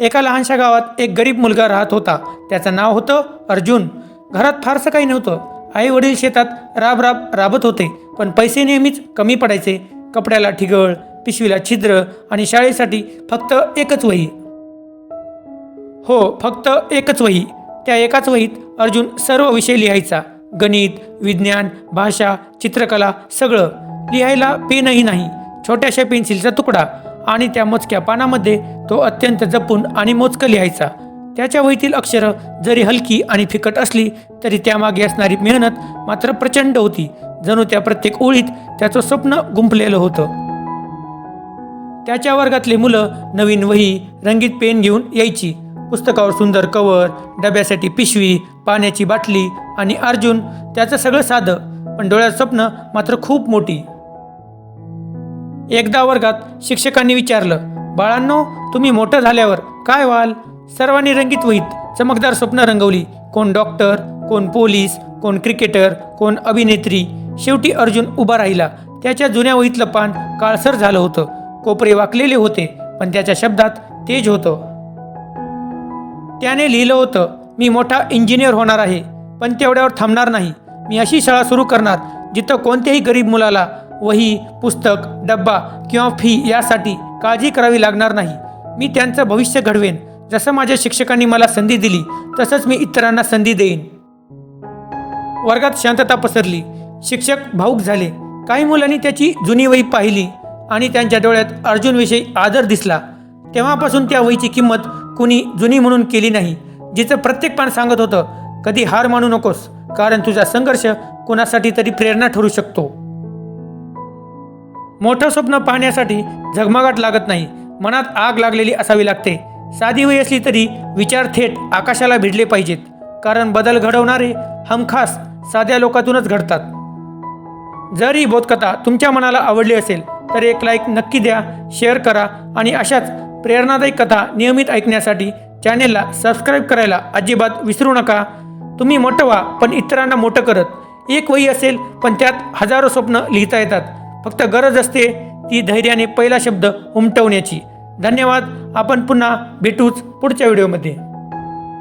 एका लहानशा गावात एक गरीब मुलगा राहत होता. त्याचं नाव होतं अर्जुन. घरात फारसं काही नव्हतं. आई वडील शेतात राब राब राबत होते पण पैसे नेहमीच कमी पडायचे. कपड्याला ठिगळ पिशवीला छिद्र आणि शाळेसाठी फक्त एकच वही. हो फक्त एकच वही. त्या एकाच वहीत अर्जुन सर्व विषय लिहायचा. गणित विज्ञान भाषा चित्रकला सगळं. लिहायला पेनही नाही. छोट्याशा पेन्सिलचा तुकडा. आणि त्या मोजक्या पानामध्ये तो अत्यंत जपून आणि मोजकं लिहायचा त्याच्या वहीतील अक्षरं जरी हलकी आणि फिकट असली तरी त्यामागे असणारी मेहनत मात्र प्रचंड होती. जणू त्या प्रत्येक ओळीत त्याचं स्वप्न गुंफलेलं होतं. त्याच्या वर्गातली मुलं नवीन वही रंगीत पेन घेऊन यायची. पुस्तकावर सुंदर कवर डब्यासाठी पिशवी पाण्याची बाटली आणि अर्जुन त्याचं सगळं साधं. पण डोळ्यात स्वप्न मात्र खूप मोठी. एकदा वर्गात शिक्षकांनी विचारलं बाळांनो तुम्ही मोठं झाल्यावर काय व्हाल? सर्वांनी रंगीत वहीत चमकदार स्वप्न रंगवली. कोण डॉक्टर कोण पोलीस कोण क्रिकेटर कोण अभिनेत्री. शेवटी अर्जुन उभा राहिला. त्याच्या जुन्या वहीतलं पान काळसर झालं होतं. कोपरे वाकलेले होते पण त्याच्या शब्दात तेज होतं. त्याने लिहिलं होतं मी मोठा इंजिनियर होणार आहे पण तेवढ्यावर थांबणार नाही. मी अशी शाळा सुरू करणार जिथं कोणत्याही गरीब मुलाला वही पुस्तक डब्बा किंवा फी यासाठी काळजी करावी लागणार नाही. मी त्यांचं भविष्य घडवेन. जसं माझ्या शिक्षकांनी मला संधी दिली तसंच मी इतरांना संधी देईन. वर्गात शांतता पसरली. शिक्षक भाऊक झाले. काही मुलांनी त्याची जुनी वही पाहिली आणि त्यांच्या डोळ्यात अर्जुनविषयी आदर दिसला. तेव्हापासून त्या वहीची किंमत कुणी जुनी म्हणून केली नाही जिचं प्रत्येक पान सांगत होतं कधी हार मानू नकोस कारण तुझा संघर्ष कुणासाठी तरी प्रेरणा ठरू शकतो. मोठं स्वप्न पाहण्यासाठी झगमगाट लागत नाही. मनात आग लागलेली असावी लागते. साधी वही असली तरी विचार थेट आकाशाला भिडले पाहिजेत. कारण बदल घडवणारे हमखास साध्या लोकातूनच घडतात. जर ही बोधकथा तुमच्या मनाला आवडली असेल तर एक लाईक नक्की द्या शेअर करा आणि अशाच प्रेरणादायी कथा नियमित ऐकण्यासाठी चॅनेलला सबस्क्राईब करायला अजिबात विसरू नका. तुम्ही मोठं व्हा पण इतरांना मोठं करत. एक वही असेल पण त्यात हजारो स्वप्न लिहिता येतात. फक्त गरज असते ती धैर्याने पहिला शब्द उमटवण्याची. धन्यवाद. आपण पुन्हा भेटूच पुढच्या व्हिडिओमध्ये.